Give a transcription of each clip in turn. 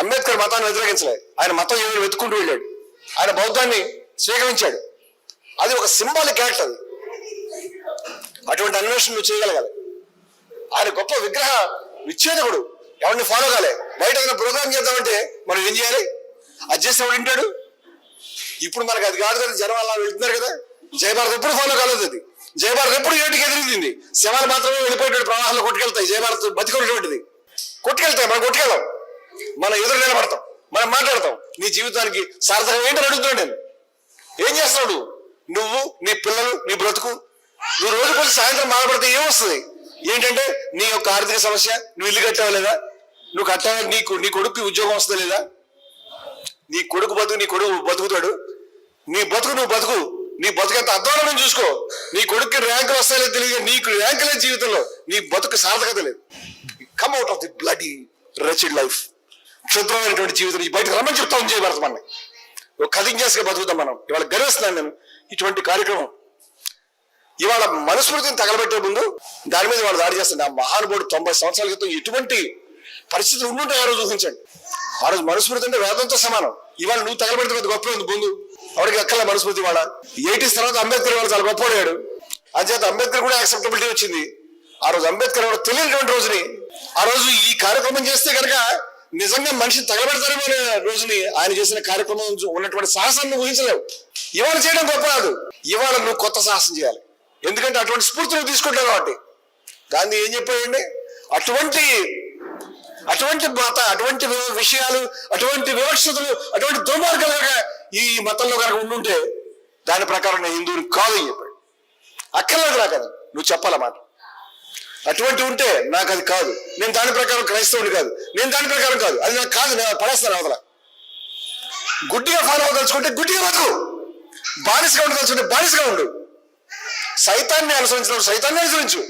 అంబేద్కర్ మతాన్ని వ్యతిరేకించలేదు ఆయన మతం ఏమైనా వెతుకుంటూ వెళ్ళాడు. ఆయన బౌద్ధాన్ని స్వీకరించాడు. అది ఒక సింబాలిక్ క్యారెక్టర్ అది. అటువంటి అన్వేషణ నువ్వు చేయగలగాలి. ఆయన గొప్ప విగ్రహ విచ్ఛేదకుడు. ఎవరిని ఫాలో కాలే. బయట ఏదైనా ప్రోగ్రామ్ చేద్దామంటే మనం ఏం చేయాలి? అది చేసి ఎవడు వింటాడు? ఇప్పుడు మనకు అది కాదు కదా జనం అలా వెళ్తున్నారు కదా. జయభారత్ ఎప్పుడు ఫాలో కాలేదు అది. జయభారత్ ఎప్పుడు ఏటికి ఎదిరింది? శవాలు మాత్రమే వెళ్ళిపోయేటువంటి ప్రవాహాలు కొట్టుకెళ్తాయి. జయభారత్ బతికున్నటువంటిది కొట్టుకెళ్తాయి. మనం కొట్టుకెళ్ళాం. మనం ఎదురు నిలబడతాం. మనం మాట్లాడతాం. నీ జీవితానికి సార్థకం ఏంటని అడుగుతున్నాడు నేను. ఏం చేస్తున్నాడు? నువ్వు నీ పిల్లలు నీ బ్రతుకు. నువ్వు రోజు కొంచెం సాయంత్రం బాధపడితే ఏమొస్తుంది? ఏంటంటే నీ యొక్క ఆర్థిక సమస్య నువ్వు ఇల్లు కట్టావా లేదా? నువ్వు కట్టావా? నీకు నీ కొడుకు ఉద్యోగం వస్తుందా లేదా? నీ కొడుకు బతుకు నీ కొడుకు బతుకుతాడు. నీ బతుకు నువ్వు బతుకు. నీ బతుకంత ఎంత అధ్వానం చూసుకో. నీ కొడుక్కి ర్యాంకులు వస్తాయో తెలియదు నీకు ర్యాంకు లేదు జీవితంలో. నీ బతుకు సార్థకత లేదు. Come out of the bloody wretched life క్షుద్రమైనటువంటి జీవితం నుంచి బయటకు రమ్మని చెప్తా ఉంది చేయబడతాం మనం ఒక కథించేసుగా బతుకుతాం మనం. ఇవాళ గర్విస్తున్నాను నేను ఇటువంటి కార్యక్రమం. ఇవాళ మనస్మృతిని తగలబెట్టే ముందు దాని మీద వాళ్ళు దాడి చేస్తుంది ఆ మహానుభావుడు తొంభై సంవత్సరాల క్రితం ఎటువంటి పరిస్థితులు ఉండుంటే ఆ రోజు ఊహించండి. ఆ రోజు మనుస్మృతి అంటే వేదంతో సమానం. ఇవాళ నువ్వు తగలబెడితే పెద్ద గొప్ప ఉంది ముందు. ఎవరికి ఎక్కల మనుస్మృతి వాళ్ళ ఎయిటీస్ తర్వాత అంబేద్కర్ వాళ్ళు చాలా గొప్పవాడాడు. అంచేత అంబేద్కర్ కూడా యాక్సెప్టబిలిటీ వచ్చింది. ఆ రోజు అంబేద్కర్ ఎవరో తెలియనటువంటి రోజుని. ఆ రోజు ఈ కార్యక్రమం చేస్తే కనుక నిజంగా మనిషిని తగలబెడతారేమో రోజుని ఆయన చేసిన కార్యక్రమం ఉన్నటువంటి సాహసాన్ని నువ్వు ఊహించలేవు. ఇవాళ చేయడం గొప్ప కాదు. ఇవాళ నువ్వు కొత్త సాహసం చేయాలి. ఎందుకంటే అటువంటి స్ఫూర్తి నువ్వు తీసుకుంటావు కాబట్టి. గాంధీ ఏం చెప్పాడండి? అటువంటి అటువంటి మత అటువంటి విషయాలు అటువంటి వివక్షతలు అటువంటి దుర్మార్గాలు కనుక ఈ మతంలో కనుక ఉండుంటే దాని ప్రకారం నేను హిందువుని కాదు అని చెప్పాడు. అక్కర్లేదు నాకు అది. నువ్వు చెప్పాలన్నమాట అటువంటి ఉంటే నాకు అది కాదు. నేను దాని ప్రకారం క్రైస్తవుని కాదు. నేను దాని ప్రకారం కాదు. అది నాకు కాదు నేను పడేస్తాను అవతల. గుడ్డిగా ఫాలో అవ్వదలుచుకుంటే గుడ్డిగా బతుకు. బానిసగా ఉండదలుచుకుంటే బానిసగా ఉండు. సైతాన్ని అనుసరించినప్పుడు సైతాన్ని అనుసరించు.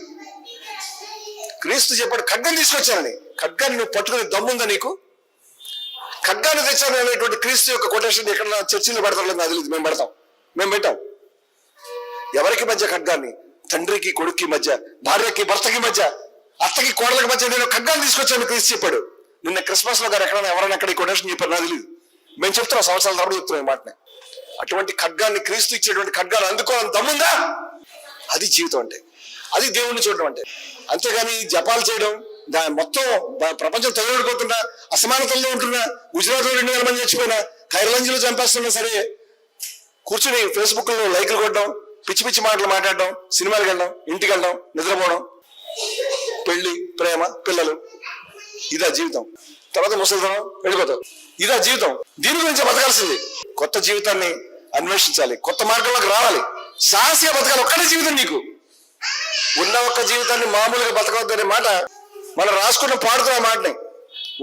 క్రీస్తు చెప్పాడు ఖడ్గం తీసుకొచ్చానని. ఖడ్గాన్ని నువ్వు పట్టుకునే దమ్ముందా నీకు? ఖడ్గాన్ని తెచ్చాను అనేటువంటి క్రీస్తు యొక్క కొటేషన్ ఎక్కడ చర్చిలో పెడతాం లేదు నాకు తెలియదు మేము పెడతాం. మేము పెట్టాం. ఎవరికి మధ్య ఖడ్గాన్ని? తండ్రికి కొడుక్కి మధ్య భార్యకి భర్తకి మధ్య అత్తకి కోడలకి మధ్య నేను ఖడ్గాన్ని తీసుకొచ్చాను క్రీస్తు చెప్పాడు. నిన్న క్రిస్మస్లో గారు ఎక్కడైనా ఎవరైనా ఎక్కడ ఈ కొటేషన్ చెప్పారు నాకు తెలియదు మేము చెప్తున్నాం సంవత్సరాల తర్వాత చెప్తున్నాం ఈ అటువంటి ఖడ్గాన్ని క్రీస్తు ఇచ్చేటువంటి ఖడ్గాన్ని అందుకోవాలని దమ్ముందా? అది జీవితం అంటే. అది దేవుణ్ణి చూడడం అంటే. అంతేగాని జపాలు చేయడం దాని మొత్తం ప్రపంచం తొలగిపోతున్నా అసమానతల్లో ఉంటున్నా గుజరాత్లో రెండు వేల మంది చచ్చిపోయినా ఖైర్లంజీలో చంపేస్తున్నా సరే కూర్చుని ఫేస్బుక్లో లైక్లు కొట్టడం పిచ్చి పిచ్చి మాటలు మాట్లాడడం సినిమాలకు వెళ్ళడం ఇంటికి వెళ్ళడం నిద్రపోవడం. పెళ్ళి ప్రేమ పిల్లలు. ఇదా జీవితం. తర్వాత ముసలితనం వెళ్ళిపోతాం ఇదా జీవితం. దీని గురించి బతకాల్సింది. కొత్త జీవితాన్ని అన్వేషించాలి. కొత్త మార్గంలోకి రావాలి. సాహసిగా బతకాలి. ఒక్కటే జీవితం నీకు. ఉన్న ఒక్క జీవితాన్ని మామూలుగా బతకవద్దనే మాట మనం రాసుకున్న పాడుతున్న మాటని.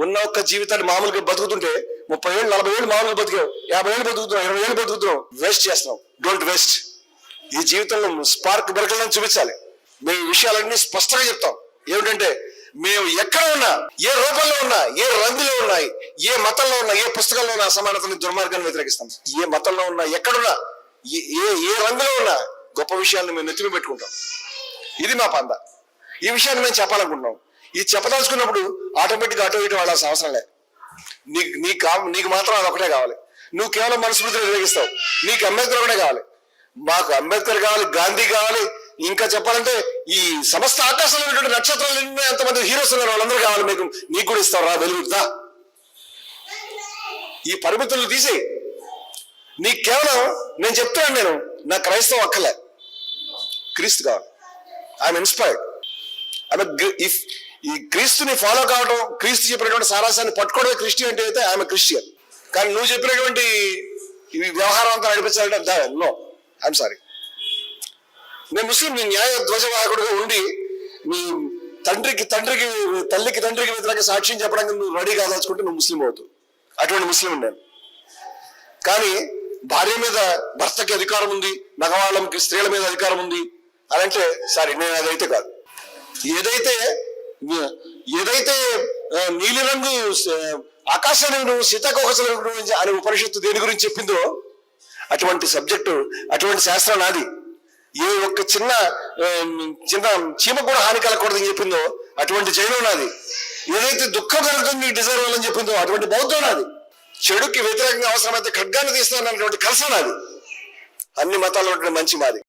ఉన్న ఒక్క జీవితాన్ని మామూలుగా బతుకుతుంటే ముప్పై ఏళ్ళు నలభై ఏళ్ళు మామూలుగా బతికావు. యాభై ఏళ్ళు బతుకుతున్నావు ఇరవై ఏళ్ళు బతుకుతున్నావు. వేస్ట్ చేస్తున్నావు. డోంట్ వేస్ట్ ఈ జీవితంలో స్పార్క్ బెరకలను చూపించాలి. మేము విషయాలన్నీ స్పష్టంగా చెప్తాం. ఏమిటంటే మేము ఎక్కడ ఉన్నా ఏ రూపంలో ఉన్నా ఏ రంగులో ఉన్నాయి ఏ మతంలో ఉన్నా ఏ పుస్తకంలో ఉన్న అసమానతని దుర్మార్గాన్ని వ్యతిరేకిస్తాం. ఏ మతంలో ఉన్నా ఎక్కడున్నా ఏ ఏ ఏ రంగులో ఉన్నా గొప్ప విషయాన్ని మేము నెత్తిమి పెట్టుకుంటాం. ఇది మా పంద. ఈ విషయాన్ని మేము చెప్పాలనుకుంటున్నాం. ఇది చెప్పదలుచుకున్నప్పుడు ఆటోమేటిక్ అటో ఇటు వాడాల్సిన అవసరం లేదు. నీకు నీకు నీకు మాత్రం అది ఒకటే కావాలి. నువ్వు కేవలం మనస్ఫూర్తిని వ్యతిరేకిస్తావు. నీకు అంబేద్కర్ ఒకటే కావాలి. మాకు అంబేద్కర్ కావాలి గాంధీ కావాలి ఇంకా చెప్పాలంటే ఈ సమస్త ఆకాశంలో ఉన్నటువంటి నక్షత్రాలు ఎంతమంది హీరోస్ ఉన్నారు వాళ్ళందరూ కావాలి మీకు నీకు కూడా ఇస్తావు రా వెలుగుతా ఈ పరిమితులు తీసి నీ కేవలం నేను చెప్తున్నాను నేను నా క్రైస్తవం అక్కలే క్రీస్తు కావాలి. ఐఎమ్ ఇన్స్పైర్డ్ ఆమె ఇఫ్ ఈ క్రీస్తుని ఫాలో కావడం క్రీస్తు చెప్పినటువంటి సారాసాన్ని పట్టుకోవడమే క్రిస్టియన్ అంటే అయితే ఆమె క్రిస్టియన్ కానీ నువ్వు చెప్పినటువంటి ఈ వ్యవహారం అంతా నడిపించాలంటే నో ఐఎమ్ సారీ నేను ముస్లిం నీ న్యాయ ధ్వజవాహకుడుగా ఉండి మీ తండ్రికి తండ్రికి తల్లికి తండ్రికి వ్యతిరేక సాక్ష్యం చెప్పడానికి నువ్వు రెడీ కాదాల్చుకుంటే నువ్వు ముస్లిం అవుతావు అటువంటి ముస్లిం నేను కానీ భార్య మీద భర్తకి అధికారం ఉంది మగవాళ్ళకి స్త్రీల మీద అధికారం ఉంది అని అంటే సారీ నేను అదైతే కాదు ఏదైతే ఏదైతే నీలిరంగు ఆకాశాన్ని నువ్వు సీతాకోకసలు అనే ఉపనిషత్తు దేని గురించి చెప్పిందో అటువంటి సబ్జెక్టు అటువంటి శాస్త్రం నాది. ఏ ఒక్క చిన్న చిన్న చీమ కూడా హాని కలగకూడదని చెప్పిందో అటువంటి జైనం నాది. ఏదైతే దుఃఖం కలుగుతుంది నీకు డిజైర్ అని చెప్పిందో అటువంటి బౌద్ధం నాది. చెడుకి వ్యతిరేకంగా అవసరమైతే ఖడ్గాన్ని తీస్తానన్నటువంటి కలస నాది. అన్ని మతాలు మంచి మాది.